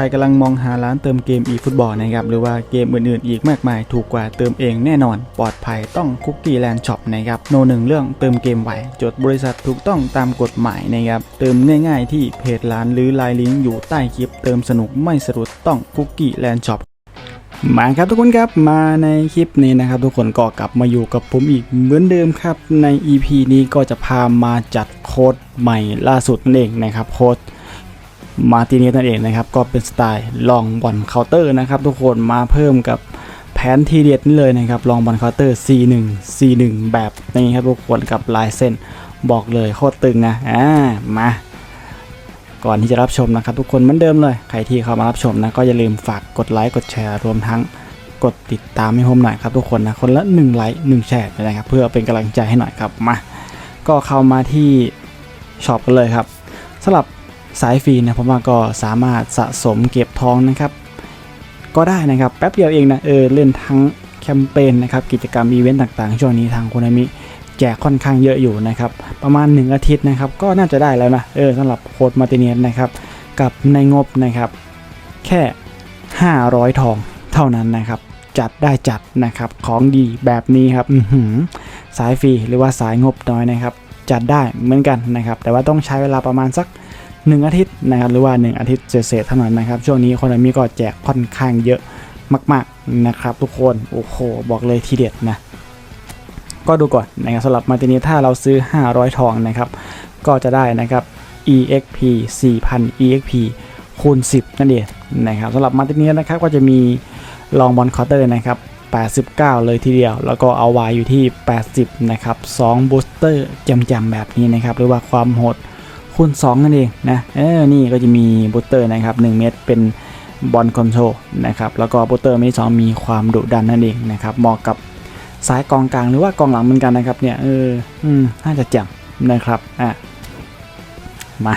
ใครกำลังมองหาร้านเติมเกม eFootball นะครับหรือว่าเกมอื่นๆ อีกมากมายถูกกว่าเติมเองแน่นอน ปลอดภัยต้องคุกกี้แลนด์ช็อปนะครับโนหนึ่งเรื่องเติมเกมไวจดบริษัทถูกต้องตามกฎหมายนะครับเติมง่ายๆ ที่เพจร้านหรือไลน์ลิงก์อยู่ใต้คลิป เติมสนุกไม่สะดุดต้องคุกกี้แลนด์ช็อปมาครับทุกคนครับมาในคลิปนี้นะครับทุกคนก็กลับมาอยู่กับผมอีกเหมือนเดิมครับใน EP นี้ก็จะพามาจัดโค้ดใหม่ล่าสุดนั่นเองนะครับโค้ด มาติเนสนั่นเองนะครับ ก็เป็นสไตล์ลองบอลเคาน์เตอร์นะครับทุกคนมาเพิ่มกับแผนทีเด็ดนี่เลยนะครับลองบอลเคาน์เตอร์ C1 C1 แบบนี้ครับทุกคนกับลายเส้นบอกเลยโคตรตึงนะอ่ามาก่อนที่จะรับชมนะครับ ทุกคนเหมือนเดิมเลย ใครที่เข้ามารับชมนะก็อย่าลืมฝากกดไลค์กดแชร์รวมทั้งกดติดตามให้ผมหน่อยครับทุกคนนะคนละ1ไลค์1แชร์นะครับเพื่อเป็นกำลังใจให้หน่อยครับมาก็เข้ามาที่ช็อปกันเลยครับสำหรับ สายฟรีนะผมว่าก็สามารถสะสมเก็บทองนะครับ ก็ได้นะครับแป๊บเดียวเองนะเออเล่นทั้งแคมเปญนะครับกิจกรรมอีเวนต์ต่างๆ ช่วงนี้ทางคุณอามิแจกค่อนข้างเยอะอยู่นะครับ ประมาณ 1 อาทิตย์นะครับ ก็น่าจะได้แล้วนะเออสำหรับโค้ดมาติเนสนะครับ กับในงบนะครับ แค่ 500 ทองเท่านั้นนะครับ จัดได้จัดนะครับของดีแบบนี้ครับหือสายฟรีหรือว่าสายงบน้อยนะครับ จัดได้เหมือนกันนะครับ แต่ว่าต้องใช้เวลาประมาณสัก 1 อาทิตย์นะครับหรือว่า 1 อาทิตย์เศษเท่านั้นนะครับ ช่วงนี้คนมีก็แจกค่อนข้างเยอะมาก ๆนะครับ ทุกคนโอ้โหบอกเลยทีเด็ดนะก็ดูก่อนนะครับสำหรับมาตินีถ้าเราซื้อ 500 ทองนะครับ ก็จะได้นะครับ exp 4,000 exp คูณ 10 นั่นเองนะครับสำหรับมาตินีนะครับก็จะมีลองบอลคาน์เตอร์นะครับ89 เลยทีเดียว แล้วก็เอาไว้อยู่ที่ 80 นะครับ 2 บูสเตอร์จำๆแบบนี้นะครับ หรือว่าความโหด คูณ2นั่นเองนะเออนี่ก็จะมีบูสเตอร์นะครับ1เมตรเป็นบอลคอนโทรลนะครับแล้วก็บูสเตอร์เมตรสองมีความดุดันนั่นเองนะครับเหมาะกับซ้ายกองกลางหรือว่ากองหลังเหมือนกันนะครับเนี่ยเอออืมน่าจะแจ่มนะครับอะมา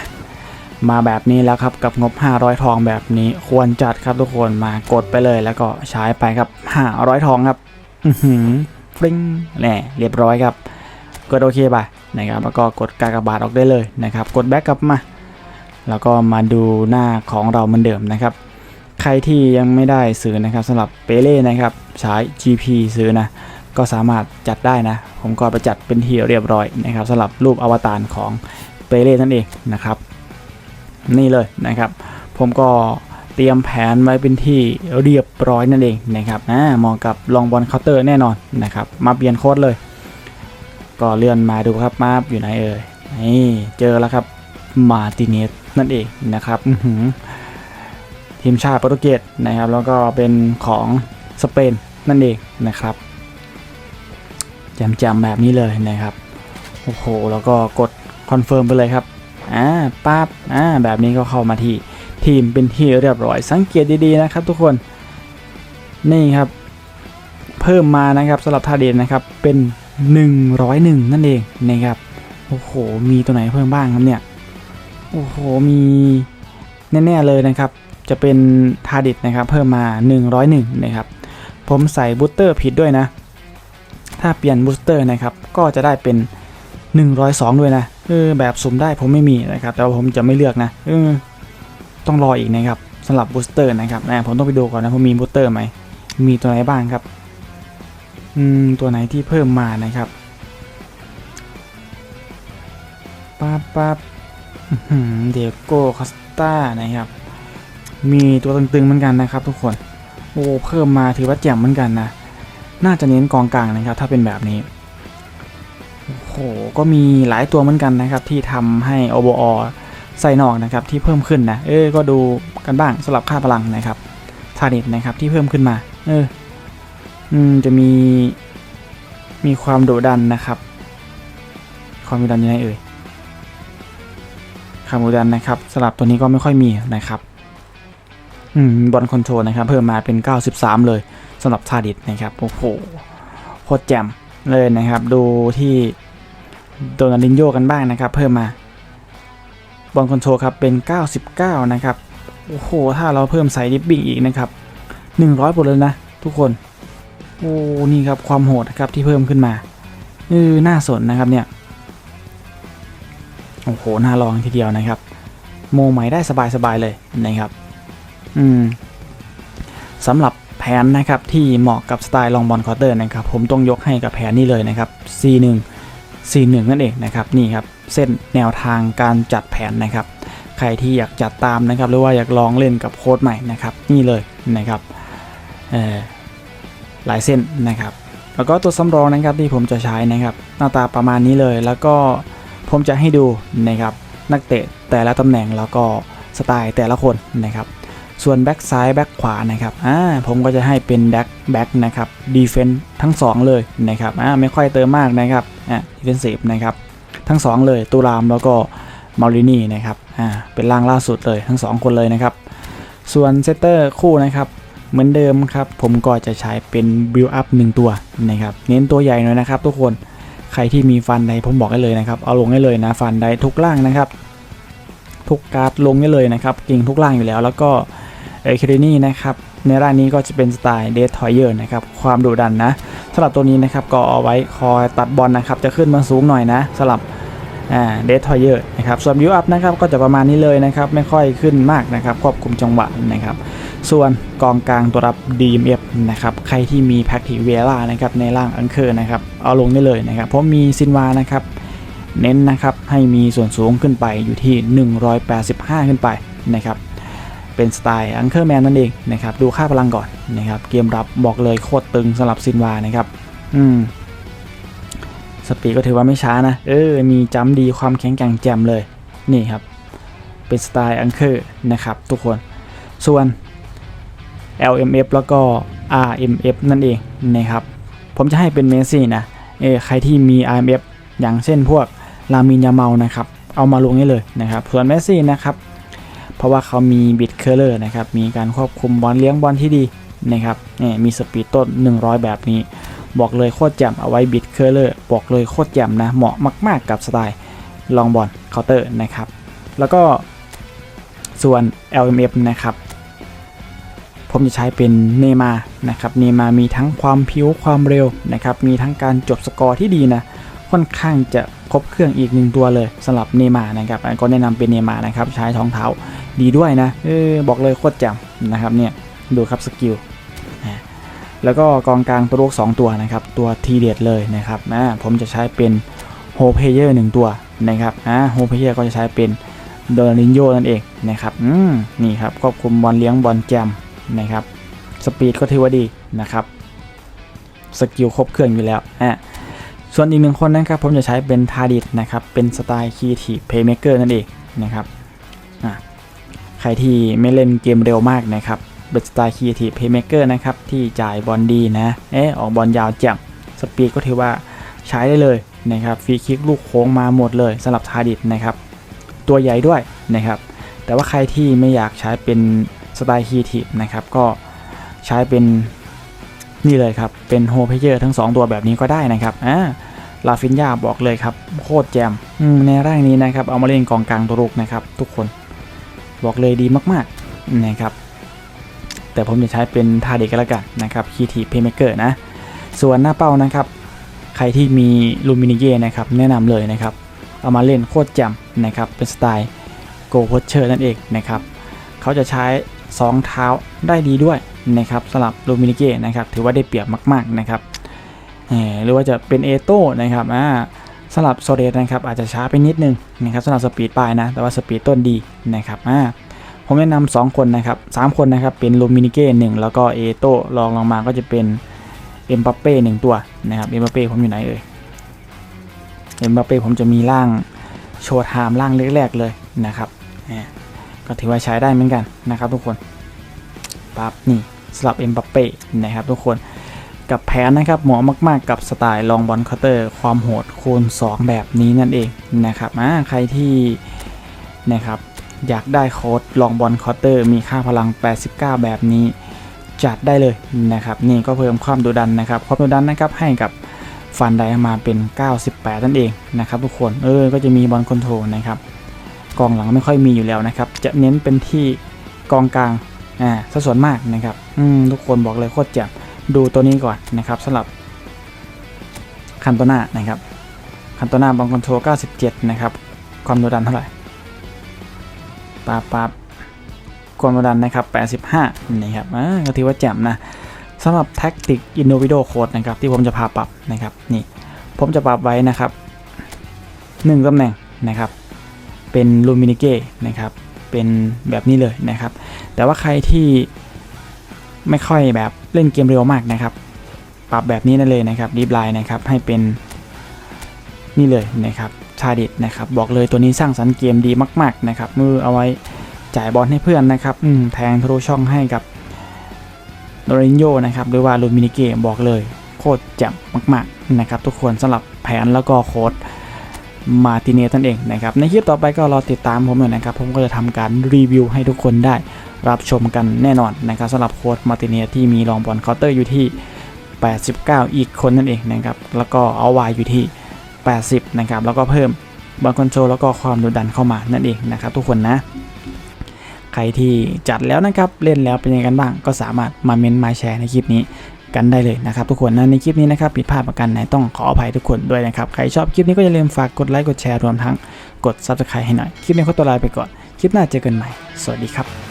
มาแบบนี้แล้วครับกับงบ 500 ทองแบบนี้ควรจัดครับทุกคนมากดไปเลยแล้วก็ใช้ไปครับ 500 ทองครับอือหือฟริ้งแหน่เรียบร้อยครับกดโอเคไป นะครับแล้วก็กดกากบาทออกได้เลยนะครับ กดแบ็กกลับมา แล้วก็มาดูหน้าของเราเหมือนเดิมนะครับ ใครที่ยังไม่ได้ซื้อนะครับสำหรับเปเล่นะครับใช้ GP ซื้อนะก็สามารถจัดได้นะ ผมก็ไปจัดเป็นที่เรียบร้อยนะครับสำหรับรูปอวตารของเปเล่นั่นเองนะครับ นี่เลยนะครับ ผมก็เตรียมแผนไว้เป็นที่เรียบร้อยนั่นเองนะครับอ่าเหมองกับลองบอลเคาน์เตอร์แน่นอนนะครับ มาเปลี่ยนโค้ดเลย ก็เลื่อนมาดูครับมาอยู่ไหนเอ่ยนี่เจอแล้วครับมาติเนสนั่นเองนะครับทีมชาติโปรตุเกสนะครับ แล้วก็เป็นของสเปนนั่นเองนะครับแจมๆแบบนี้เลยนะครับโอ้โหแล้วก็กดคอนเฟิร์มไปเลยครับอ่าปั๊บอ่าแบบนี้ก็เข้ามาที่ทีมเป็นที่เรียบร้อยสังเกตดีๆนะครับทุกคนนี่ครับ เพิ่มมานะครับสำหรับท่าเด่นนะครับเป็น 101 นั่นเองนะครับ โอ้โห มีตัวไหนเพิ่มบ้างครับเนี่ย โอ้โห มีแน่ ๆ เลยนะครับ จะเป็นทาดิตนะครับ เพิ่มมา 101 นะครับ ผมใส่บูสเตอร์ผิดด้วยนะ ถ้าเปลี่ยนบูสเตอร์นะครับ ก็จะได้เป็น 102 ด้วยนะเออแบบสุ่มได้ผมไม่มีนะครับ แต่ว่าผมจะไม่เลือกนะเออต้องรออีกนะครับสำหรับบูสเตอร์นะครับนะผมต้องไปดูก่อนนะผมมีบูสเตอร์ไหมมีตัวไหนบ้างครับ อืม ตัวไหนที่เพิ่มมานะครับปั๊บปั๊บเดโก้คอสตานะครับ มีตัวตึงๆเหมือนกันนะครับทุกคน โอ้เพิ่มมาถือว่าแจ่มเหมือนกันนะ น่าจะเน้นกองกลางนะครับ ถ้าเป็นแบบนี้ โอ้โห ก็มีหลายตัวเหมือนกันนะครับ ที่ทำให้ o b o ใส่นอกนะครับที่เพิ่มขึ้นนะ เออก็ดูกันบ้างสำหรับค่าพลังนะครับทาร์เน็ตนะครับที่เพิ่มขึ้นมา เออ อืมจะมีมีความโดดดันนะครับ ความโดดดันยังไงเอ่ยความโดดดันนะครับสำหรับตัวนี้ก็ไม่ค่อยมีนะครับอืมบอลคอนโทรลนะครับ เพิ่มมาเป็น 93 เลยสำหรับทาดิตนะครับโอ้โหโคตรแจ่มเลยนะครับ ดูที่โดนาลินโยกันบ้างนะครับ เพิ่มมาบอลคอนโทรลครับเป็น 99 นะครับ โอ้โห ถ้าเราเพิ่มใส่ดิปบิ้งอีกนะครับ 100หมดเลยนะทุกคน โอ้นี่ครับความโหดนะครับที่เพิ่มขึ้นมาเออน่าสนนะครับเนี่ยโอ้โหน่าลองทีเดียวนะครับ โมใหม่ได้สบายๆเลยนะครับ อืมสำหรับแผนนะครับที่เหมาะกับสไตล์ลองบอลคอร์เตอร์นะครับ ผมต้องยกให้กับแผนนี้เลยนะครับ C1 C1 นั่นเองนะครับนี่ครับเส้นแนวทางการจัดแผนนะครับ ใครที่อยากจัดตามนะครับ หรือว่าอยากลองเล่นกับโค้ดใหม่นะครับ นี่เลยนะครับเอ่อ หลายเส้นนะครับ แล้วก็ตัวสำรองนะครับที่ผมจะใช้นะครับ หน้าตาประมาณนี้เลย แล้วก็ผมจะให้ดูนะครับนักเตะแต่ละตำแหน่งแล้วก็สไตล์แต่ละคนนะครับ ส่วนแบ็กซ้ายแบ็กขวานะครับอ่าผมก็จะให้เป็นแบ็กแบ็กนะครับดีเฟนต์ทั้ง 2 เลยนะครับอ่าไม่ค่อยเติมมากนะครับอ่าดีเฟนซีฟนะครับทั้ง 2 เลยตูรามแล้วก็มารินีนะครับอ่าเป็นร่างล่าสุดเลยทั้ง 2 คนเลยนะครับ ส่วนเซตเตอร์คู่นะครับ เหมือนเดิมครับ ผมก็จะใช้เป็นบิลอัพหนึ่งตัวนะครับ เน้นตัวใหญ่หน่อยนะครับ ทุกคน ใครที่มีฟันใดผมบอกได้เลยนะครับ เอาลงได้เลยนะฟันใดทุกล่างนะครับ ทุกการ์ดลงได้เลยนะครับ เก่งทุกล่างอยู่แล้ว แล้วก็เอคิรินี่นะครับ ในร่างนี้ก็จะเป็นสไตล์เดททอยเยอร์นะครับ ความดุดันนะสำหรับตัวนี้นะครับก็เอาไว้คอยตัดบอลนะครับ จะขึ้นมาสูงหน่อยนะสำหรับ เดททอยเยอร์นะครับส่วนบิวอัพนะครับก็จะประมาณนี้เลยนะครับไม่ค่อยขึ้นมากนะครับควบคุมจังหวะนะครับส่วนกองกลางตัวรับ DMF นะครับใครที่มีแพ็กทีเวล่านะครับในร่างอังเคอร์นะครับเอาลงได้เลยนะครับเพราะมีซินวานะครับเน้นนะครับให้มีส่วนสูงขึ้นไปอยู่ที่ 185 ขึ้นไปนะครับเป็นสไตล์อังเคอร์แมนนั่นเองนะครับดูค่าพลังก่อนนะครับเกมรับบอกเลยโคตรตึงสำหรับซินวานะครับอืม ปีดก็ถือว่าไม่ช้านะ เออ มีจัมดีความแข็งแกร่งแจ่มเลย นี่ครับ เป็นสไตล์อังเคอร์นะครับทุกคน ส่วน LMF แล้วก็ RMF นั่นเองนะครับ ผมจะให้เป็นเมสซี่นะ เออใครที่มี RMF อย่างเช่นพวกลามินยาเมานะครับ เอามาลงให้เลยนะครับ ส่วนเมสซี่นะครับ เพราะว่าเขามีบิดเคอร์เลอร์นะครับ มีการควบคุมบอลเลี้ยงบอลที่ดีนะครับนี่มีสปีดต้น 100 แบบนี้ บอกเลยโคตรแจ่มเอาไว้บิดเคอร์เลอร์บอกเลยโคตรแจ่มนะ เหมาะมาก ๆ กับสไตล์ลองบอลเคาน์เตอร์นะครับ แล้วก็ส่วน LMF นะครับ ผมจะใช้เป็นเนมานะครับเนมามีทั้งความพิ้วความเร็วนะครับ มีทั้งการจบสกอร์ที่ดีนะ ค่อนข้างจะครบเครื่องอีกหนึ่งตัวเลยสำหรับเนมานะครับก็แนะนำเป็นเนมานะครับ ใช้ท้องเท้าดีด้วยนะ เออบอกเลยโคตรแจ่มนะครับเนี่ยดูครับสกิล แล้วก็กองกลางตัวลูก2ตัวนะครับตัวทีเด็ดเลยนะครับอ่าผมจะใช้เป็นโฮเพเยอร์หนึ่งตัวนะครับอ่าโฮเพเยอร์ก็จะใช้เป็นโดนินโยนั่นเองนะครับอืมนี่ครับควบคุมบอลเลี้ยงบอลแจมนะครับสปีดก็ถือว่าดีนะครับสกิลครบเครื่องอยู่แล้วอ่าส่วนอีกหนึ่งคนนะครับผมจะใช้เป็นทาดิตนะครับเป็นสไตล์คีทีเพย์เมเกอร์นั่นเองนะครับอะใครที่ไม่เล่นเกมเร็วมากนะครับ เป็นสไตล์คีทีเพย์เมเกอร์นะครับ ที่จ่ายบอลดีนะ เออออกบอลยาวแจ่มสปีดก็ถือว่าใช้ได้เลยนะครับฟรีคิกลูกโค้งมาหมดเลยสำหรับทาดิตนะครับ ตัวใหญ่ด้วยนะครับ แต่ว่าใครที่ไม่อยากใช้เป็นสไตล์คีทีนะครับ ก็ใช้เป็นนี่เลยครับ เป็นโฮเพเยอร์ทั้ง 2 ตัวแบบนี้ก็ได้นะครับอ่าลาฟินยาบอกเลยครับ โคตรแจมมในร่างนี้นะครับ เอามาเล่นกองกลางตัวรุกนะครับ ทุกคนบอกเลยดีมากๆนะครับ แต่ผมจะใช้เป็นทาเด็กกันละกันนะครับคีทีเพย์เมเกอร์นะ ส่วนหน้าเป้านะครับ ใครที่มีลูมินิเย่นะครับแนะนำเลยนะครับ เอามาเล่นโคตรแจมนะครับ เป็นสไตล์โกโพเชอร์นั่นเองนะครับเขาจะใช้ 2 เท้าได้ดีด้วยนะครับสำหรับลูมินิเกนะครับถือว่าได้เปรียบมาก ๆนะครับหรือว่าจะเป็นเอโต้นะครับอ่าสำหรับโซเดสนะครับอาจจะช้าไปนิดนึงนะครับสำหรับสปีดปลายนะแต่ว่าสปีดต้นดีนะครับอ่า ผมแนะนำสองคนนะครับสามคนนะครับ เป็นลูมินิเก้หนึ่งแล้วก็เอโต้ลองลงมาก็จะเป็นเอ็มบัปเป้หนึ่งตัวนะครับเอ็มบัปเป้ผมอยู่ไหนเอ่ยเอ็มบัปเป้ผมจะมีร่างโชว์ไทม์ร่างแรกๆเลยนะครับอ่ก็ถือว่าใช้ได้เหมือนกันนะครับทุกคนปั๊บนี่สลับเอ็มบัปเป้นะครับทุกคนกับแผนนะครับเหมาะมาก ๆ กับสไตล์ลองบอลคาน์เตอร์ความโหดคูณ 2 แบบนี้นั่นเองนะครับอ่าใครที่นะครับ อยากได้โค้ดลองบอลคาน์เตอร์มีค่าพลัง 89 แบบนี้ จัดได้เลยนะครับ นี่ก็เพิ่มความดุดันนะครับความดุดันนะครับให้กับฟันไดมาเป็น 98 นั่นเองนะครับทุกคนเออก็จะมีบอลคอนโทรนะครับกองหลังไม่ค่อยมีอยู่แล้วนะครับ จะเน้นเป็นที่กองกลางอ่าซะส่วนมากนะครับอืมทุกคนบอกเลยโคตรแจ่มดูตัวนี้ก่อนนะครับสำหรับคันโตนานะครับคันโตนาบอลคอนโทร97 นะครับ ความดุดันเท่าไหร่ ปาปาบความดันนะครับ 85 นี่ครับอ่าก็ถือว่าแจ่มนะสำหรับ Tactic Innovido Code นะครับที่ผมจะพาปรับนะครับนี่ผมจะปรับไว้นะครับ 1ตำแหน่งนะครับ เป็น l u m i n i g e นะครับเป็นแบบนี้เลยนะครับ แต่ว่าใครที่ไม่ค่อยแบบเล่นเกมเร็วมากนะครับ ปรับแบบนี้ได้เลยนะครับดีฟไลน์นะครับให้เป็นนี่เลยนะครับ ชาดิตนะครับบอกเลยตัวนี้สร้างสรรค์เกมดีมากๆนะครับมือเอาไว้จ่ายบอลให้เพื่อนนะครับอืมแทงทะลุช่องให้กับโดรินโยนะครับหรือว่าลูมินิเกมบอกเลยโคตรแจ่มมากๆนะครับทุกคนสำหรับแผนแล้วก็โค้ดมาติเนสนั่นเองนะครับในคลิปต่อไปก็รอติดตามผมหน่อยนะครับผมก็จะทำการรีวิวให้ทุกคนได้รับชมกันแน่นอนนะครับสำหรับโค้ดมาติเนสที่มีรองบอลเคาน์เตอร์อยู่ที่ 89 อีกคนนั่นเองนะครับแล้วก็เอาวายอยู่ที่ 80 นะครับ แล้วก็เพิ่มบอลคอนโทรลแล้วก็ความดุดันเข้ามานั่นเองนะครับทุกคนนะ ใครที่จัดแล้วนะครับ เล่นแล้วเป็นยังไงกันบ้าง ก็สามารถมาเมนต์มาแชร์ในคลิปนี้กันได้เลยนะครับทุกคนนะในคลิปนี้นะครับผิดพลาดประกันไหนต้องขออภัยทุกคนด้วยนะครับ ใครชอบคลิปนี้ก็อย่าลืมฝากกดไลค์กดแชร์รวมทั้งกด Subscribe ให้หน่อย คลิปนี้ขอตัวลาไปก่อน คลิปหน้าเจอกันใหม่ สวัสดีครับ